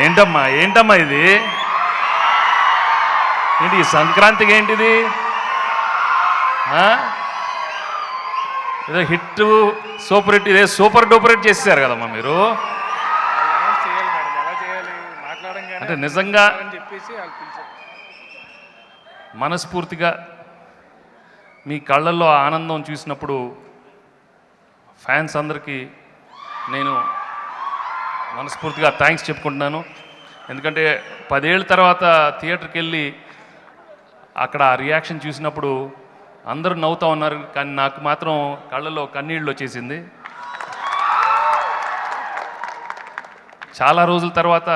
ఏంటమ్మా ఏంటమ్మా ఇది? ఏంటి ఈ సంక్రాంతికి ఏంటిది? ఏదో హిట్ సూపర్ హిట్ ఇదే సూపర్ డూపర్ హిట్ చేసేసారు కదమ్మా మీరు. అంటే నిజంగా మనస్ఫూర్తిగా మీ కళ్ళల్లో ఆనందం చూసినప్పుడు ఫ్యాన్స్ అందరికీ నేను మనస్ఫూర్తిగా థ్యాంక్స్ చెప్పుకుంటున్నాను. ఎందుకంటే పదేళ్ళ తర్వాత థియేటర్కి వెళ్ళి అక్కడ ఆ రియాక్షన్ చూసినప్పుడు అందరూ నవ్వుతూ ఉన్నారు కానీ నాకు మాత్రం కళ్ళలో కన్నీళ్ళు వచ్చేసింది. చాలా రోజుల తర్వాత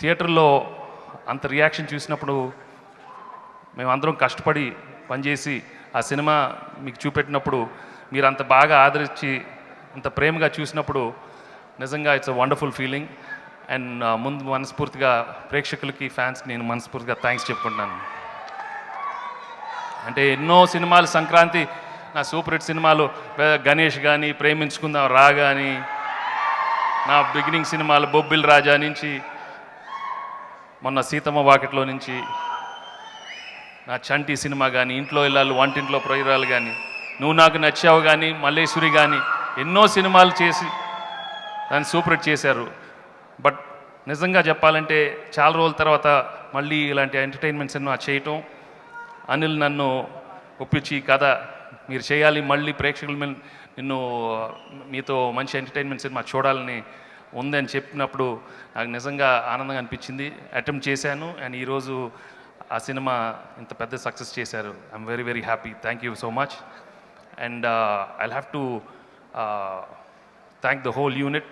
థియేటర్లో అంత రియాక్షన్ చూసినప్పుడు మేమందరం కష్టపడి పనిచేసి ఆ సినిమా మీకు చూపెట్టినప్పుడు మీరు అంత బాగా ఆదరించి అంత ప్రేమగా చూసినప్పుడు నిజంగా it's a wonderful feeling and ముందు మనస్ఫూర్తిగా ప్రేక్షకులకి ఫ్యాన్స్కి నేను మనస్ఫూర్తిగా థ్యాంక్స్ చెప్పుకుంటున్నాను. అంటే ఎన్నో సినిమాలు సంక్రాంతి నా సూపర్ హిట్ సినిమాలు గణేష్ కానీ ప్రేమించుకుందాం రా కానీ నా బిగినింగ్ సినిమాలు బొబ్బిల్ రాజా నుంచి మొన్న సీతమ్మ వాకిట్లో నుంచి నా చంటి సినిమా కానీ ఇంట్లో ఇల్లాలు వంటింట్లో ప్రయురాలు కానీ నువ్వు నాకు నచ్చావు కానీ మల్లేశ్వరి కానీ ఎన్నో సినిమాలు చేసి దాన్ని సూపర్ చేశారు. బట్ నిజంగా చెప్పాలంటే చాలా రోజుల తర్వాత మళ్ళీ ఇలాంటి ఎంటర్టైన్మెంట్ సినిమా చేయటం అనిల్ నన్ను ఒప్పించి కథ మీరు చేయాలి మళ్ళీ ప్రేక్షకుల మీద నిన్ను మీతో మంచి ఎంటర్టైన్మెంట్ సినిమా చూడాలని ఉందని చెప్పినప్పుడు నాకు నిజంగా ఆనందంగా అనిపించింది. అటెంప్ట్ చేశాను అండ్ ఈరోజు ఆ సినిమా ఇంత పెద్ద సక్సెస్ చేశారు. I'm very very happy. Thank you so much. And I have to thank the whole unit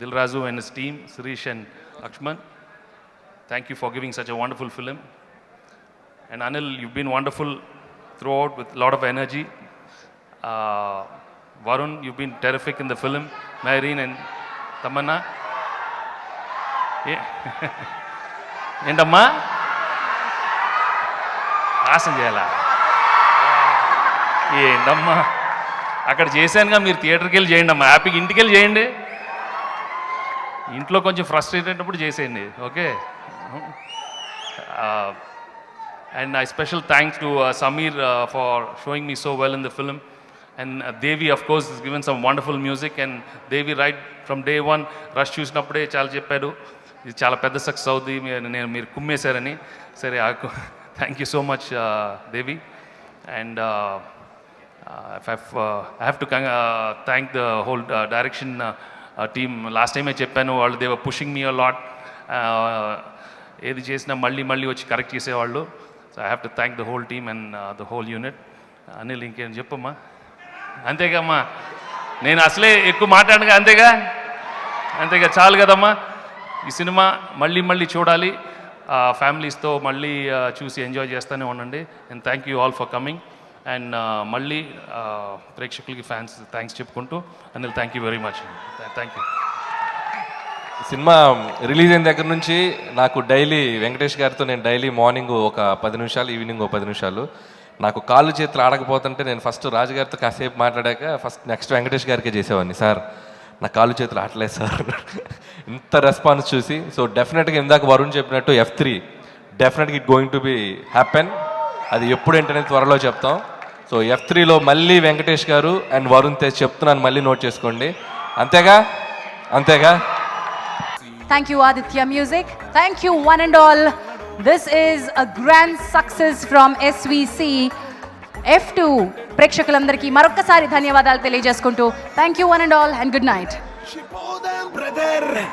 Dilrazu and his team, Sirish and Lakshman. Thank you for giving such a wonderful film. And Anil, you've been wonderful throughout with a lot of energy. Uh, Varun, you've been terrific in the film. Mayreen and Tamanna. ఏంటమ్మా awesome చేయాలా ఏంటమ్మా అక్కడ చేశానుగా మీరు థియేటర్కి వెళ్ళి చేయండి అమ్మా హ్యాపీగా ఇంటికి వెళ్ళి చేయండి ఇంట్లో కొంచెం ఫ్రస్ట్రేట్ అయినప్పుడు చేసేయండి okay? And I special thanks to Sameer for showing me so well in the film and Devi of course is given some wonderful music and Devi right from day one rush చూసినప్పుడే చాలా చెప్పాడు. ఇది చాలా పెద్ద success అవుద్ది. నేను మీరు కుమ్మేశారని. సరే thank you so much Devi and I have to thank the whole direction team last టైమే చెప్పాను వాళ్ళు దేవ పుషింగ్ మీ లాట్ ఏది చేసినా మళ్ళీ మళ్ళీ వచ్చి కరెక్ట్ చేసేవాళ్ళు. So I have to thank the whole team and the whole unit. Anil ఇంకేం చెప్పమ్మా? అంతేగమ్మా నేను అసలే ఎక్కువ మాట్లాడగా అంతేగా? అంతేగా చాలు కదమ్మా. ఈ సినిమా మళ్ళీ మళ్ళీ చూడాలి. ఫ్యామిలీస్తో మళ్ళీ చూసి ఎంజాయ్ చేస్తూనే ఉండండి. And thank you all for coming and మళ్ళీ ప్రేక్షకులకి ఫ్యాన్స్ థ్యాంక్స్ చెప్పుకుంటూ Anil thank you very much thank you cinema release అయిన దగ్గర నుంచి నాకు డైలీ వెంకటేష్ గారితో నేను డైలీ మార్నింగ్ ఒక పది నిమిషాలు ఈవినింగ్ ఒక పది నిమిషాలు. నాకు కాళ్ళు చేతులు ఆడకపోతుంటే నేను ఫస్ట్ రాజు గారితో కాసేపు మాట్లాడాక ఫస్ట్ నెక్స్ట్ వెంకటేష్ గారికే చేసేవాడిని. సార్ నా కాళ్ళు చేతులు ఆటలేదు సార్. ఇంత రెస్పాన్స్ చూసి సో డెఫినెట్గా ఇందాక వరుణ్ చెప్పినట్టు ఎఫ్ త్రీ డెఫినెట్గా it going to be happen. అది ఎప్పుడు ఏంటనేది త్వరలో చెప్తాం. సో ఎఫ్ త్రీలో మళ్ళీ వెంకటేష్ గారు అండ్ వరుణ్ తేజ్ చెప్తున్నాను మళ్ళీ నోట్ చేసుకోండి అంతేగా అంతేగా Thank you, Aditya Music. Thank you, one and all. This is a grand success from SVC. F2 ప్రేక్షకులందరికీ మరొక్కసారి ధన్యవాదాలు తెలియజేసుకుంటూ thank you one and all and good night Ship them, brother.